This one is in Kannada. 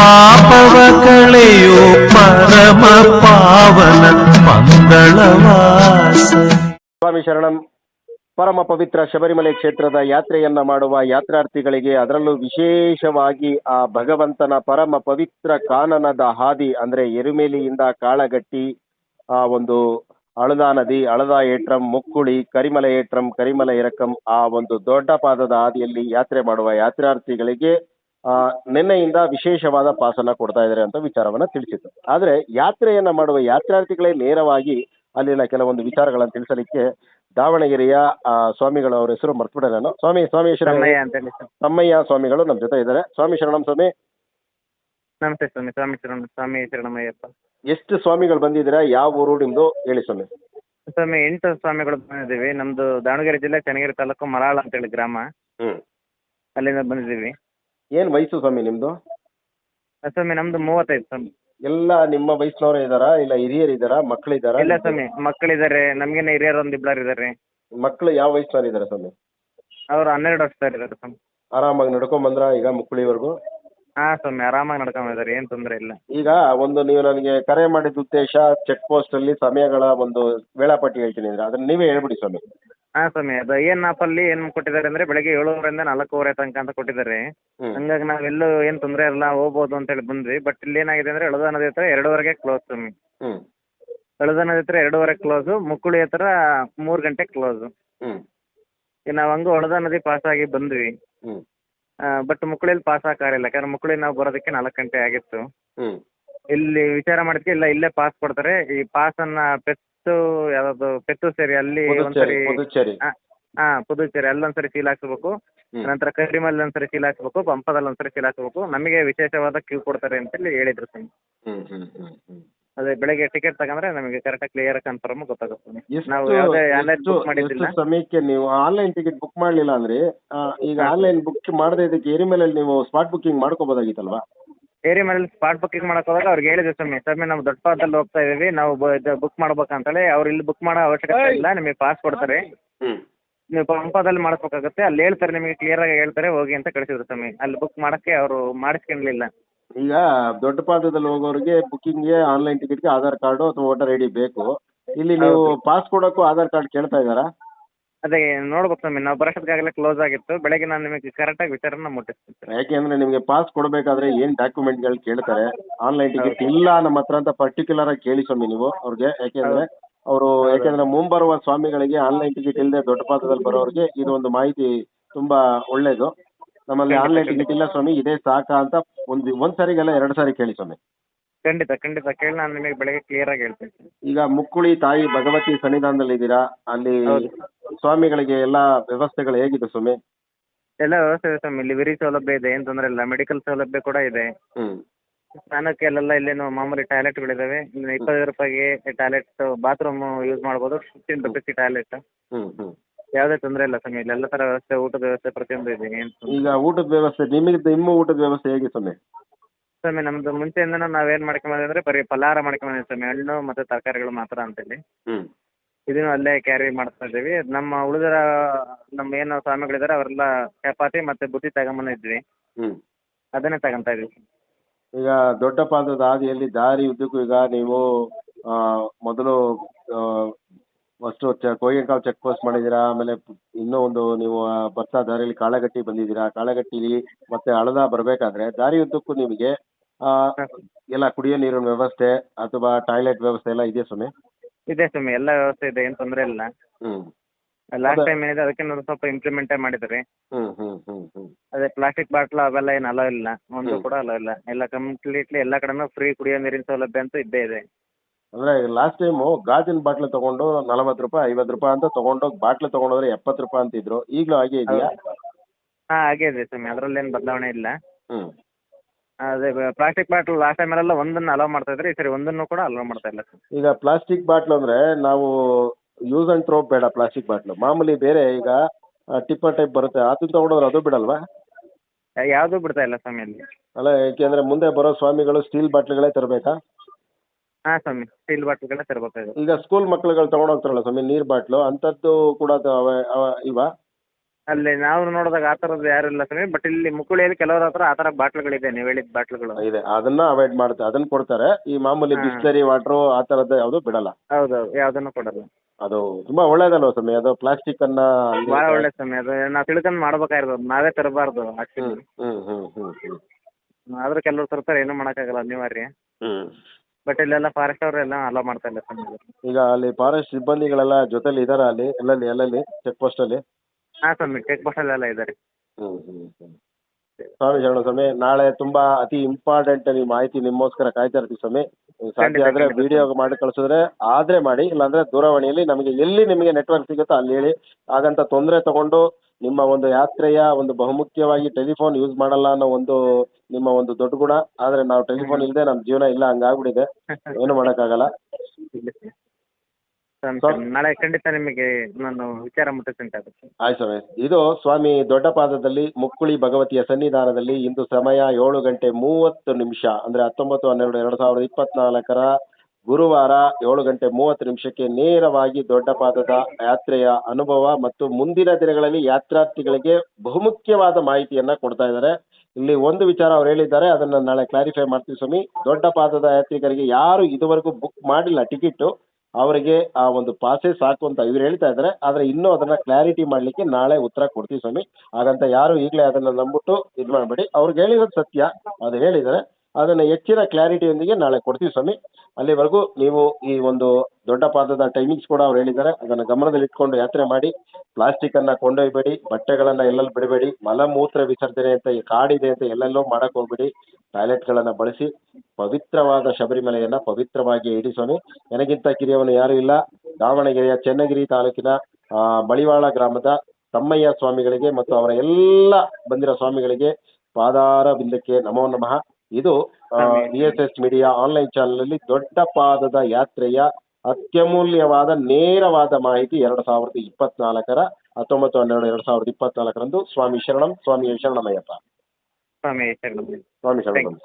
ಪಾಪವ ಕಳೆಯೋ ಪರಮ ಪಾವನ ಮಂಗಳವಾಸ. ಸ್ವಾಮಿ ಶರಣಂ, ಪರಮ ಪವಿತ್ರ ಶಬರಿಮಲೆ ಕ್ಷೇತ್ರದ ಯಾತ್ರೆಯನ್ನ ಮಾಡುವ ಯಾತ್ರಾರ್ಥಿಗಳಿಗೆ ಅದರಲ್ಲೂ ವಿಶೇಷವಾಗಿ ಆ ಭಗವಂತನ ಪರಮ ಪವಿತ್ರ ಕಾನನದ ಹಾದಿ ಅಂದ್ರೆ ಎರುಮೇಲಿಯಿಂದ ಕಾಳಗಟ್ಟಿ, ಆ ಒಂದು ಅಳದಾ ನದಿ, ಅಳದಾ ಏಟ್ರಂ, ಮುಕ್ಕುಳಿ, ಕರಿಮಲ ಏಟ್ರಂ, ಕರಿಮಲ ಇರಕಂ ಆ ಒಂದು ದೊಡ್ಡ ಪಾದದ ಹಾದಿಯಲ್ಲಿ ಯಾತ್ರೆ ಮಾಡುವ ಯಾತ್ರಾರ್ಥಿಗಳಿಗೆ ನಿನ್ನೆಯಿಂದ ವಿಶೇಷವಾದ ಪಾಸನ್ನ ಕೊಡ್ತಾ ಇದ್ದಾರೆ ಅಂತ ವಿಚಾರವನ್ನ ತಿಳಿಸಿತ್ತು. ಆದ್ರೆ ಯಾತ್ರೆಯನ್ನ ಮಾಡುವ ಯಾತ್ರಾರ್ಥಿಗಳೇ ನೇರವಾಗಿ ಅಲ್ಲಿನ ಕೆಲವೊಂದು ವಿಚಾರಗಳನ್ನು ತಿಳಿಸಲಿಕ್ಕೆ ದಾವಣಗೆರೆಯ ಸ್ವಾಮಿಗಳು ಅವರ ಹೆಸರು ಮರ್ತ್ಬಿಟ್ಟೆ ನಾನು. ಸ್ವಾಮಿ ಸ್ವಾಮಿ ತಮ್ಮಯ್ಯ ಸ್ವಾಮಿಗಳು ನಮ್ಮ ಜೊತೆ ಇದ್ದಾರೆ. ಸ್ವಾಮಿ ಶರಣಂ ಸ್ವಾಮಿ. ನಮಸ್ತೆ ಸ್ವಾಮಿ ಸ್ವಾಮಿ ಶರಣ ಸ್ವಾಮಿ ಶರಣಮಯ್ಯಪ್ಪ. ಎಷ್ಟು ಸ್ವಾಮಿಗಳು ಬಂದಿದ್ದೀರಾ? ಯಾವ ಊರು ನಿಮ್ದು? ಹೇಳಿ ಸ್ವಾಮಿ. ಸ್ವಾಮಿ ಎಂಟು ಸ್ವಾಮಿಗಳು ಬಂದಿದ್ದೀವಿ. ನಮ್ದು ದಾವಣಗೆರೆ ಜಿಲ್ಲೆ ಚನ್ನಗಿರಿ ತಾಲೂಕು ಮರಾಳ ಅಂತೇಳಿ ಗ್ರಾಮ. ಹ್ಮ್. ಅಲ್ಲಿಂದ ಬಂದಿದ್ದೀವಿ. ಏನ್ ವಯಸ್ಸು ಸ್ವಾಮಿ ನಿಮ್ದು? ಸ್ವಾಮಿ ನಮ್ದು ಮೂವತ್ತೈದು ಸ್ವಾಮಿ. ಎಲ್ಲ ನಿಮ್ಮ ವಯಸ್ಸಿನವರೇ ಇದ್ದಾರಾ ಇಲ್ಲ ಹಿರಿಯರು ಇದ್ದಾರಾ ಮಕ್ಕಳಿದ್ದಾರಾ ಇಲ್ಲ ಸ್ವಾಮಿ ಮಕ್ಕಳಿದ್ದಾರೆ ನಮಗೇನೆ ಹಿರಿಯರು ಒಂದು ಇಬ್ಬರು ಇದ್ದಾರೆ ಮಕ್ಕಳು ಯಾವ ವಯಸ್ಸಿನವ್ರು ಇದ್ದಾರೆ ಸ್ವಾಮಿ? ಅವರು ಹನ್ನೆರಡು ವರ್ಷ ಇದ್ದಾರೆ ಸ್ವಾಮಿ. ಆರಾಮಾಗಿ ನಡ್ಕೊಂಡ್ ಬಂದ್ರ ಈಗ ಮುಕ್ಕುಳಿವರೆಗೂ? ಹಾಂ ಸ್ವಾಮಿ ಆರಾಮಾಗಿ ನಡ್ಕೊಂಡಿದ್ದಾರೆ ಏನು ತೊಂದರೆ ಇಲ್ಲ. ಈಗ ಒಂದು ನೀವು ನನಗೆ ಕರೆ ಮಾಡಿದ ಉದ್ದೇಶ ಚೆಕ್ ಪೋಸ್ಟ್ ಅಲ್ಲಿ ಸಮಯಗಳ ಒಂದು ವೇಳಾಪಟ್ಟಿ ಹೇಳ್ತೀನಿ ಅಂದ್ರೆ ಅದನ್ನ ನೀವೇ ಹೇಳ್ಬಿಡಿ ಸ್ವಾಮಿ. ಹಾಂ ಸ್ವಾಮಿ ಅದು ಏನು ಆಪಲ್ಲಿ ಏನು ಕೊಟ್ಟಿದ್ದಾರೆ ಅಂದರೆ ಬೆಳಗ್ಗೆ ಏಳುವರೆಯಿಂದ ನಾಲ್ಕೂವರೆ ತನಕ ಅಂತ ಕೊಟ್ಟಿದ್ದಾರೆ. ಹಂಗಾಗಿ ನಾವೆಲ್ಲೂ ಏನು ತೊಂದರೆ ಇಲ್ಲ ಹೋಗ್ಬೋದು ಅಂತೇಳಿ ಬಂದ್ವಿ. ಬಟ್ ಇಲ್ಲಿ ಏನಾಗಿದೆ ಅಂದರೆ ಎಳದ ನದಿ ಹತ್ರ ಎರಡೂವರೆಗೆ ಕ್ಲೋಸ್ ಸ್ವಾಮಿ. ಹಳದ ಎಳದ ನದಿ ಹತ್ರ ಎರಡೂವರೆ ಕ್ಲೋಸು ಮುಕ್ಕುಳಿ ಹತ್ರ ಮೂರು ಗಂಟೆ ಕ್ಲೋಸು ನಾವ್ ಈಗ ನಾವು ಹಂಗೂ ಹಳದ ನದಿ ಪಾಸ್ ಆಗಿ ಬಂದ್ವಿ. ಬಟ್ ಮುಕ್ಕುಳಿಲಿ ಪಾಸ್ ಆಗಿಲ್ಲ ಯಾಕಂದ್ರೆ ಮುಕ್ಕುಳಿ ನಾವು ಬರೋದಕ್ಕೆ ನಾಲ್ಕು ಗಂಟೆ ಆಗಿತ್ತು. ಇಲ್ಲಿ ವಿಚಾರ ಮಾಡಿದ್ಕೆ ಇಲ್ಲ ಇಲ್ಲೇ ಪಾಸ್ ಕೊಡ್ತಾರೆ. ಈ ಪಾಸನ್ನ ಪೆತ್ತು ಯಾವ್ದು ಪೆತ್ತು ಸೇರಿ ಅಲ್ಲಿ ಪುದುಚೇರಿ ಒಂದ್ಸರಿ ಪುದುಚೇರಿ. ಹಾ ಪುದುಚೇರಿ ಅಲ್ಲೊಂದ್ಸರಿ ಸೀಲ್ ಹಾಕ್ಸ್ಬೇಕು. ಹ್ಮ್. ನಂತರ ಕರಿಮಲ್ ಒಂದ್ಸರಿ ಸೀಲ್ ಹಾಕ್ಸ್ಬೇಕು ಪಂಪದಲ್ಲಿ ಒಂದ್ಸರಿ ಸೀಲ್ ಹಾಕ್ಸ್ಬೇಕು. ನಮಗೆ ವಿಶೇಷವಾದ ಕ್ಯೂ ಕೊಡ್ತಾರೆ ಅಂತೇಳಿ ಹೇಳಿದ್ರು ಸ್ವಾಮಿ. ಹ್ಮ್ ಹ್ಮ್ ಹ್ಮ್ ಹ್ಮ್. ಅದೇ ಬೆಳಗ್ಗೆ ಟಿಕೆಟ್ ತಗೊಂಡ್ರೆ ನಮಗೆ ಕರೆಕ್ಟಾಗಿ ಕ್ಲಿಯರ್ ಕನ್ಫರ್ಮ್ ಗೊತ್ತಾಗುತ್ತೆ ಎಷ್ಟು ನಾವು ಯಾವುದೇ ಆನ್ಲೈನ್ ಎಷ್ಟು ಬುಕ್ ಮಾಡಿದ್ದಿಲ್ಲ. ಎಷ್ಟು ಸಮಯಕ್ಕೆ ನೀವು ಆನ್ಲೈನ್ ಟಿಕೆಟ್ ಬುಕ್ ಮಾಡ್ಲಿಲ್ಲ ಅಂದ್ರೆ ಆ, ಈಗ ಆನ್ಲೈನ್ ಬುಕ್ ಮಾಡದೇ ಇದಕ್ಕೆ ಏರಿಮೇಲಲ್ಲಿ ನೀವು ಸ್ಪಾಟ್ ಬುಕ್ಕಿಂಗ್ ಮಾಡ್ಕೋಬೋದಾಗಿತ್ತಲ್ವಾ? ಏರಿಯಾ ಮನೇಲಿ ಸ್ಪಾಟ್ ಬುಕ್ಕಿಂಗ್ ಮಾಡಕ್ಕೆ ಹೋದಾಗ ಅವ್ರಿಗೆ ಹೇಳಿದ್ವಿ ಸ್ವಾಮಿ ಸ್ವಾಮಿ ನಾವು ದೊಡ್ಡ ಪಾದಲ್ಲಿ ಹೋಗ್ತಾ ಇದ್ದೀವಿ ನಾವು ಬುಕ್ ಮಾಡ್ಬೇಕಂತೇಳಿ ಅವ್ರು ಇಲ್ಲಿ ಬುಕ್ ಮಾಡೋ ಅವಶ್ಯಕತೆ ಇಲ್ಲ ನಿಮಗೆ ಪಾಸ್ ಕೊಡ್ತಾರೆ. ನೀವು ಪಂಪದಲ್ಲಿ ಮಾಡಿಸ್ಬೇಕಾಗುತ್ತೆ ಅಲ್ಲಿ ಹೇಳ್ತಾರೆ ನಿಮಗೆ ಕ್ಲಿಯರ್ ಆಗಿ ಹೇಳ್ತಾರೆ ಹೋಗಿ ಅಂತ ಕಳಿಸಿದ್ರು ಸ್ವಾಮಿ. ಅಲ್ಲಿ ಬುಕ್ ಮಾಡಕ್ಕೆ ಅವರು ಮಾಡಿಸ್ಕೊಂಡಿಲ್ಲ ಈಗ ದೊಡ್ಡ ಪಾದದಲ್ಲಿ ಹೋಗೋರಿಗೆ ಬುಕ್ಕಿಂಗ್ಗೆ ಆನ್ಲೈನ್ ಟಿಕೆಟ್ಗೆ ಆಧಾರ್ ಕಾರ್ಡು ಅಥವಾ ವೋಟರ್ ಐ ಡಿ ಬೇಕು. ಇಲ್ಲಿ ನೀವು ಪಾಸ್ ಕೊಡೋಕ್ಕೂ ಆಧಾರ್ ಕಾರ್ಡ್ ಕೇಳ್ತಾ ಇದ್ದಾರಾ? ಅದೇ ನೋಡ್ಬೇಕು ಸ್ವಾಮಿ, ನಾವು ಬರೋಷ್ಟೊತ್ತಿಗಾಗಲೇ ಕ್ಲೋಸ್ ಆಗಿತ್ತು. ಬೆಳಗ್ಗೆ ನಾನು ನಿಮಗೆ ಕರೆಕ್ಟಾಗಿ ವಿಚಾರನ ಮುಟ್ಟಿಸ್ತೀನಿ ಯಾಕೆಂದ್ರೆ ನಿಮಗೆ ಪಾಸ್ ಕೊಡಬೇಕಾದ್ರೆ ಏನ್ ಡಾಕ್ಯುಮೆಂಟ್ಗಳು ಕೇಳ್ತಾರೆ? ಆನ್ಲೈನ್ ಟಿಕೆಟ್ ಇಲ್ಲ ನಮ್ಮ ಹತ್ರ ಅಂತ ಪರ್ಟಿಕ್ಯುಲರ್ ಆಗಿ ಕೇಳಿ ಸ್ವಾಮಿ ನೀವು ಅವ್ರಿಗೆ. ಯಾಕೆಂದ್ರೆ ಅವರು, ಯಾಕೆಂದ್ರೆ ಮುಂಬರುವ ಸ್ವಾಮಿಗಳಿಗೆ ಆನ್ಲೈನ್ ಟಿಕೆಟ್ ಇಲ್ಲದೆ ದೊಡ್ಡ ಪಾತ್ರದಲ್ಲಿ ಬರೋರಿಗೆ ಇದು ಒಂದು ಮಾಹಿತಿ ತುಂಬಾ ಒಳ್ಳೇದು. ನಮ್ಮಲ್ಲಿ ಆನ್ಲೈನ್ ಟಿಕೆಟ್ ಇಲ್ಲ ಸ್ವಾಮಿ, ಇದೇ ಸಾಕಾ ಅಂತ ಒಂದು ಒಂದ್ ಸಾರಿಗೆಲ್ಲ ಎರಡು ಸಾರಿ ಕೇಳಿ ಸ್ವಾಮಿ. ಖಂಡಿತ ಖಂಡಿತ. ಕೇಳಿ ನಾನು ನಿಮಗೆ ಬೆಳಗ್ಗೆ ಕ್ಲಿಯರ್ ಆಗಿ ಹೇಳ್ತೀನಿ. ಸರ್ ಈಗ ಮುಕ್ಕುಳಿ ತಾಯಿ ಭಗವತಿ ಸನ್ನಿಧಾನದಲ್ಲಿ ಇದ್ದೀರಾ? ಅಲ್ಲಿ ಹೌದು. ಸ್ವಾಮಿಗಳಿಗೆ ಎಲ್ಲಾ ವ್ಯವಸ್ಥೆಗಳು ಹೇಗಿದೆ ಸ್ವಾಮಿ? ಎಲ್ಲ ವ್ಯವಸ್ಥೆ ಇದೆ ಸ್ವಾಮಿ. ಇಲ್ಲಿ ವಿರಿ ಸೌಲಭ್ಯ ಇದೆ ಏನು ತೊಂದರೆ ಇಲ್ಲ. ಮೆಡಿಕಲ್ ಸೌಲಭ್ಯ ಕೂಡ ಇದೆ. ಹ್ಮ್. ಸ್ನಾನಕ್ಕೆ ಅಲ್ಲೆಲ್ಲ ಇಲ್ಲೇನು ಮಾಮೂಲಿ ಟಾಯ್ಲೆಟ್ಗಳಿದ್ದಾವೆ ಇನ್ನು ಇಪ್ಪತ್ತೈದು ರೂಪಾಯಿಗೆ ಟಾಯ್ಲೆಟ್ ಬಾತ್ರೂಮ್ ಯೂಸ್ ಮಾಡ್ಬೋದು. Fifteen rupees toilet hmm hmm. ಯಾವುದೇ ತೊಂದರೆ ಇಲ್ಲ ಸ್ವಾಮಿ. ಇಲ್ಲಿ ಎಲ್ಲ ತರ ವ್ಯವಸ್ಥೆ ಊಟದ ವ್ಯವಸ್ಥೆ ಪ್ರತಿಯೊಂದು ಇದೆ. ಏನು ತೊಂದ್ರೆ ಈಗ ಊಟದ ವ್ಯವಸ್ಥೆ ನಿಮಗೆ ನಿಮ್ಮ ಊಟದ ವ್ಯವಸ್ಥೆ ಹೇಗೆ ಸ್ವಾಮಿ? ಸ್ವಾಮಿ ನಮ್ದು ಮುಂಚೆಯಿಂದನೂ ನಾವೇನು ಮಾಡ್ಕೊಂಬಂದ್ರೆ ಅಂದ್ರೆ ಬರೀ ಫಲಹಾರ ಮಾಡ್ಕೊಂಬಂದಿವಿ ಸ್ವಾಮಿ ಹಣ್ಣು ಮತ್ತೆ ತರಕಾರಿಗಳು ಮಾತ್ರ ಅಂತೇಳಿ. ಇದನ್ನು ಅಲ್ಲೇ ಕ್ಯಾರಿ ಮಾಡ್ತಾ ಇದ್ದೀವಿ. ನಮ್ಮ ಉಳಿದರ ನಮ್ಮ ಏನು ಸ್ವಾಮಿಗಳಿದಾರೆ ಅವರೆಲ್ಲ ಚಪಾತಿ ಮತ್ತೆ ಬುತ್ತಿ ತಗೊಂಬಂದಿದ್ವಿ ಇದ್ವಿ. ಅದನ್ನೇ ತಗೊಂತಾ ಇದೀವಿ ಈಗ ದೊಡ್ಡ ಪಾತ್ರದ ಹಾದಿಯಲ್ಲಿ ದಾರಿ ಉದ್ದಕ್ಕೂ ಈಗ ನೀವು ಆ, ಮೊದಲು ಫಸ್ಟು ಚ ಚೆಕ್ ಪೋಸ್ಟ್ ಮಾಡಿದ್ದೀರಾ ಆಮೇಲೆ ಇನ್ನೂ ಒಂದು ನೀವು ಬರ್ತಾ ದಾರಿಯಲ್ಲಿ ಕಾಳಗಟ್ಟಿ ಬಂದಿದ್ದೀರಾ ಕಾಳಗಟ್ಟಿಲಿ ಮತ್ತೆ ಹಳದ ಬರಬೇಕಾದ್ರೆ ದಾರಿಯುದ್ದಕ್ಕೂ ನಿಮಗೆ ಆ, ಎಲ್ಲ ಕುಡಿಯೋ ನೀರಿನ ವ್ಯವಸ್ಥೆ ಅಥವಾ ಟಾಯ್ಲೆಟ್ ವ್ಯವಸ್ಥೆ ಎಲ್ಲ ಇದೆಯಾ ಸ್ವಾಮಿ? ಇದೆ ಸ್ವಾಮಿ ಎಲ್ಲ ವ್ಯವಸ್ಥೆ ಇದೆ ಏನು ತೊಂದರೆ ಇಲ್ಲ. ಲಾಸ್ಟ್ ಟೈಮ್ ಏನಿದೆ ಅದಕ್ಕೆ ಒಂದು ಸ್ವಲ್ಪ ಇಂಪ್ಲಿಮೆಂಟ್ ಮಾಡಿದ್ರಿ. ಹ್ಮ್ ಹ್ಮ್ ಹ್ಮ್ ಹ್ಮ್. ಅದೇ ಪ್ಲಾಸ್ಟಿಕ್ ಬಾಟ್ಲು ಅವೆಲ್ಲ ಏನು ಅಲೋ ಇಲ್ಲ. ಒಂದು ಕೂಡ ಅಲೋ ಇಲ್ಲ. ಎಲ್ಲ ಕಂಪ್ಲೀಟ್ಲಿ ಎಲ್ಲ ಕಡೆನೂ ಫ್ರೀ ಕುಡಿಯೋ ನೀರಿನ ಸೌಲಭ್ಯ ಅಂತೂ ಇದ್ದೇ ಇದೆ. ಅಂದ್ರೆ ಲಾಸ್ಟ್ ಟೈಮು ಗಾಜಿನ ಬಾಟ್ಲು ತಗೊಂಡು ನಲವತ್ ರೂಪಾಯಿ ಐವತ್ತು ರೂಪಾಯಿ ಅಂತ ತಗೊಂಡೋಗಿ ಬಾಟ್ಲು ತಗೊಂಡೋದ್ರೆ ಎಪ್ಪತ್ ರೂಪಾಯಿ ಅಂತಿದ್ರು. ಈಗಲೂ ಹಾಗೆ ಇದೆಯಾ? ಹಾಂ ಹಾಗೆ ಇದೆ ಸ್ವಾಮಿ. ಅದರಲ್ಲೇನು ಬದಲಾವಣೆ ಇಲ್ಲ. ಹ್ಮ್. ಅದೇ ಪ್ಲಾಸ್ಟಿಕ್ ಬಾಟ್ಲ್ ಲಾಸ್ಟ್ ಟೈಮಲ್ಲೆಲ್ಲ ಒಂದನ್ನು ಅಲೋ ಮಾಡ್ತಾ ಇದ್ರೆ ಈ ಸರಿ ಒಂದನ್ನು ಕೂಡ ಅಲೋ ಮಾಡ್ತಾ ಇಲ್ಲ ಸರ್ ಈಗ ಪ್ಲಾಸ್ಟಿಕ್ ಬಾಟ್ಲ್ ಅಂದ್ರೆ ನಾವು ಯೂಸ್ ಅಂಡ್ ಥ್ರೋ ಬೇಡ ಪ್ಲಾಸ್ಟಿಕ್ ಬಾಟ್ಲು ಮಾಮೂಲಿ ಬೇರೆ ಈಗ ಟಿಪ್ಪರ್ ಟೈಪ್ ಬರುತ್ತೆ. ಅದನ್ನ ತಗೊಂಡ್ರೆ ಅದು ಬಿಡಲ್ವಾ? ಯಾವುದು ಬಿಡ್ತಾ ಇಲ್ಲ ಸ್ವಾಮಿ ಅಲ್ಲಿ. ಅಲ್ಲ ಯಾಕೆಂದ್ರೆ ಮುಂದೆ ಬರೋ ಸ್ವಾಮಿಗಳು ಸ್ಟೀಲ್ ಬಾಟ್ಲುಗಳೇ ತರಬೇಕಾ? ಹಾಂ ಸ್ವಾಮಿ ಸ್ಟೀಲ್ ಬಾಟ್ಲ್ಗಳೇ ತರಬೇಕಾಗುತ್ತೆ. ಈಗ ಸ್ಕೂಲ್ ಮಕ್ಳುಗಳು ತಗೊಂಡೋಗ್ತಾರಲ್ಲ ಸ್ವಾಮಿ ನೀರ್ ಬಾಟ್ಲು ಅಂತದ್ದು ಕೂಡ ಇವ ಅವೆ- ಅವ ಇಲ್ವಾ ಅಲ್ಲಿ ನಾವು ನೋಡಿದಾಗ ಆ ತರದ್ದು ಯಾರು ಇಲ್ಲ ಸ್ವಾಮಿ ಬಟ್ ಇಲ್ಲಿ ಮುಕುಳಿಯಲ್ಲಿ ಕೆಲವರ ಹತ್ರ ಆ ಥರ ಬಾಟ್ಲುಗಳಿದೆ ನೀವು ಹೇಳಿದ ಬಾಟ್ಲುಗಳು. ಇದೆ ಅದನ್ನ ಅವಾಯ್ಡ್ ಮಾಡ್ತಾರೆ ಅದನ್ನ ಕೊಡ್ತಾರೆ. ಈ ಮಾಮೂಲಿ ಹಾ. ಬಿಸ್ಲರಿ ವಾಟ್ರು ಆ ತರದ್ದು ಯಾವ್ದು ಬಿಡಲ್ಲ. ಹೌದೌದು ಯಾವುದನ್ನು ಕೊಡಲ್ಲ. ಅದು ತುಂಬಾ ಒಳ್ಳೇದಲ್ವ ಸ್ವಾಮಿ ಅದು ಪ್ಲಾಸ್ಟಿಕ್ ಅನ್ನ ಅಲ್ಲಿ- ಭಾಳ ಒಳ್ಳೆ ಸ್ವಾಮಿ ಅದು ನಾವು ತಿಳ್ಕೊಂಡು ಮಾಡ್ಬೇಕಾಗಿರೋದು ನಾವೇ ತರಬಾರ್ದು ಹ್ಮ್ ಆ್ಯಕ್ಚುಲಿ ಹ್ಮ್ ಹ್ಮ್ ಹ್ಮ್ ಹ್ಮ್. ಆದ್ರೆ ಕೆಲವ್ರು ತರ್ತಾರೆ ಏನೂ ಮಾಡೋಕ್ಕಾಗಲ್ಲ ಅನಿವಾರ್ಯ. ಹ್ಮ್. ಬಟ್ ಇಲ್ಲೆಲ್ಲ ಫಾರೆಸ್ಟ್ ಅವರೆಲ್ಲ ಅಲೋ ಮಾಡ್ತಾ ಇಲ್ಲ ಇದು. ಈಗ ಅಲ್ಲಿ ಫಾರೆಸ್ಟ್ ಸಿಬ್ಬಂದಿಗಳೆಲ್ಲ ಜೊತೆಲಿ ಇದಾರ ಅಲ್ಲಿ? ಎಲ್ಲಲ್ಲಿ ಎಲ್ಲಲ್ಲಿ? ಚೆಕ್ ಪೋಸ್ಟ್ ಅಲ್ಲಿ? ಹಾಂ ಸ್ವಾಮಿ ಚೆಕ್ ಪೋಸ್ಟಲ್ಲೆಲ್ಲ ಇದ್ದಾರೆ ಹ್ಮ್ ಸ್ವಾಮಿ ಶರಣ ಸ್ವಾಮಿ ನಾಳೆ ತುಂಬಾ ಅತಿ ಇಂಪಾರ್ಟೆಂಟ್ ನಿಮ್ಮ ಮಾಹಿತಿ ನಿಮ್ಮೋಸ್ಕರ ಕಾಯ್ತಾ ಇರ್ತೀವಿ ಸ್ವಾಮಿ. ನೀವು ಸಾಧ್ಯ ಆದ್ರೆ. ವಿಡಿಯೋ ಮಾಡಿ ಕಳ್ಸಿದ್ರೆ ಆದ್ರೆ ಮಾಡಿ ಇಲ್ಲಾಂದ್ರೆ ದೂರವಾಣಿಯಲ್ಲಿ ನಮಗೆ ಎಲ್ಲಿ ನಿಮಗೆ ನೆಟ್ವರ್ಕ್ ಸಿಗುತ್ತೋ ಅಲ್ಲಿ ಹೇಳಿ. ಹಾಗಂತ ತೊಂದರೆ ತಗೊಂಡು ನಿಮ್ಮ ಒಂದು ಯಾತ್ರೆಯ ಒಂದು ಬಹುಮುಖ್ಯವಾಗಿ ಟೆಲಿಫೋನ್ ಯೂಸ್ ಮಾಡಲ್ಲ ಅನ್ನೋ ಒಂದು ನಿಮ್ಮ ಒಂದು ದೊಡ್ಡ ಗುಣ. ಆದ್ರೆ ನಾವು ಟೆಲಿಫೋನ್ ಇಲ್ಲದೆ ನಮ್ಮ ಜೀವನ ಇಲ್ಲ ಹಂಗಾಗ್ಬಿಟ್ಟಿದೆ. ಏನು ಮಾಡೋಕ್ಕಾಗಲ್ಲ. ಆಗಲ್ಲ ಇದು ಸ್ವಾಮಿ ನಾಳೆ ಖಂಡಿತ ನಿಮಗೆ ನಾನು ವಿಚಾರ ಮುಟ್ಟಿಸ್ತೀನಿ ಅದಕ್ಕೆ ಆಯ್ತು ಸ್ವಾಮಿ. ಇದು ಸ್ವಾಮಿ ದೊಡ್ಡಪಾದದಲ್ಲಿ ಮುಕ್ಕುಳಿ ಭಗವತಿಯ ಸನ್ನಿಧಾನದಲ್ಲಿ ಇಂದು ಸಮಯ ಏಳು ಗಂಟೆ ಮೂವತ್ತು ನಿಮಿಷ ಅಂದ್ರೆ ಹತ್ತೊಂಬತ್ತು ಹನ್ನೆರಡು ಎರಡು ಸಾವಿರದ ಇಪ್ಪತ್ನಾಲ್ಕರ ಗುರುವಾರ ಏಳು ಗಂಟೆ ಮೂವತ್ತು ನಿಮಿಷಕ್ಕೆ ನೇರವಾಗಿ ದೊಡ್ಡಪಾದದ ಯಾತ್ರೆಯ ಅನುಭವ ಮತ್ತು ಮುಂದಿನ ದಿನಗಳಲ್ಲಿ ಯಾತ್ರಾರ್ಥಿಗಳಿಗೆ ಬಹುಮುಖ್ಯವಾದ ಮಾಹಿತಿಯನ್ನ ಕೊಡ್ತಾ ಇದ್ದಾರೆ. ಇಲ್ಲಿ ಒಂದು ವಿಚಾರ ಅವ್ರು ಹೇಳಿದ್ದಾರೆ, ಅದನ್ನ ನಾಳೆ ಕ್ಲಾರಿಫೈ ಮಾಡ್ತೀವಿ ಸ್ವಾಮಿ. ದೊಡ್ಡಪಾದದ ಯಾತ್ರಿಕರಿಗೆ ಯಾರು ಇದುವರೆಗೂ ಬುಕ್ ಮಾಡಿಲ್ಲ ಟಿಕೆಟ್ ಅವರಿಗೆ ಆ ಒಂದು ಪಾಸೇ ಸಾಕು ಅಂತ ಇವ್ರು ಹೇಳ್ತಾ ಇದ್ದಾರೆ. ಆದ್ರೆ ಇನ್ನೂ ಅದನ್ನ ಕ್ಲಾರಿಟಿ ಮಾಡ್ಲಿಕ್ಕೆ ನಾಳೆ ಉತ್ತರ ಕೊಡ್ತೀವಿ ಸ್ವಾಮಿ. ಹಾಗಂತ ಯಾರು ಈಗಲೇ ಅದನ್ನ ನಂಬಿಟ್ಟು ಇದು ಮಾಡಬೇಡಿ. ಅವ್ರಿಗೆ ಹೇಳಿರೋದು ಸತ್ಯ. ಅದು ಹೇಳಿದ್ದಾರೆ. ಅದನ್ನ ಹೆಚ್ಚಿನ ಕ್ಲಾರಿಟಿಯೊಂದಿಗೆ ನಾಳೆ ಕೊಡ್ತೀವಿ ಸ್ವಾಮಿ. ಅಲ್ಲಿವರೆಗೂ ನೀವು ಈ ಒಂದು ದೊಡ್ಡ ಪಾದದ ಟೈಮಿಂಗ್ಸ್ ಕೂಡ ಅವ್ರು ಹೇಳಿದ್ದಾರೆ. ಅದನ್ನು ಗಮನದಲ್ಲಿ ಇಟ್ಕೊಂಡು ಯಾತ್ರೆ ಮಾಡಿ ಪ್ಲಾಸ್ಟಿಕ್ ಅನ್ನ ಕೊಂಡೊಯ್ಬೇಡಿ, ಬಟ್ಟೆಗಳನ್ನ ಎಲ್ಲೆಲ್ಲಿ ಬಿಡಬೇಡಿ, ಮಲಮೂತ್ರ ವಿಸರ್ಜನೆ ಅಂತ ಈ ಕಾಡಿದೆ ಅಂತ ಎಲ್ಲೆಲ್ಲೋ ಮಾಡಕ್ ಟಾಯ್ಲೆಟ್ ಟಾಯ್ಲೆಟ್ಗಳನ್ನ ಬಳಸಿ, ಪವಿತ್ರವಾದ ಶಬರಿಮಲೆಯನ್ನ ಪವಿತ್ರವಾಗಿ ಇಡಿ ಸ್ವಾಮಿ. ನನಗಿಂತ ಕಿರಿಯವನು ಯಾರು ಇಲ್ಲ. ದಾವಣಗೆರೆಯ ಚೆನ್ನಗಿರಿ ತಾಲೂಕಿನ ಬಳಿವಾಳ ಗ್ರಾಮದ ತಮ್ಮಯ್ಯ ಸ್ವಾಮಿಗಳಿಗೆ ಮತ್ತು ಅವರ ಎಲ್ಲ ಬಂದಿರೋ ಸ್ವಾಮಿಗಳಿಗೆ ಪಾದಾರ ಬಿಂದಕ್ಕೆ ನಮೋ ನಮಃ. ಇದು E S S media online ಚಾನಲಲ್ಲಿ ದೊಡ್ಡ ಪಾದದ ಯಾತ್ರೆಯ ಅತ್ಯಮೂಲ್ಯವಾದ ನೇರವಾದ ಮಾಹಿತಿ ಎರಡು ಸಾವಿರದ ಇಪ್ಪತ್ನಾಲ್ಕರ ಹತ್ತೊಂಬತ್ತು ಹನ್ನೆರಡು ಎರಡು ಸಾವಿರದ ಇಪ್ಪತ್ನಾಲ್ಕರಂದು ಸ್ವಾಮಿ ಶರಣಂ ಸ್ವಾಮಿ ಶರಣಮಯ್ಯಪ್ಪ. ಸ್ವಾಮಿ ಶರಣಂ ಸ್ವಾಮಿ ಶರಣಂ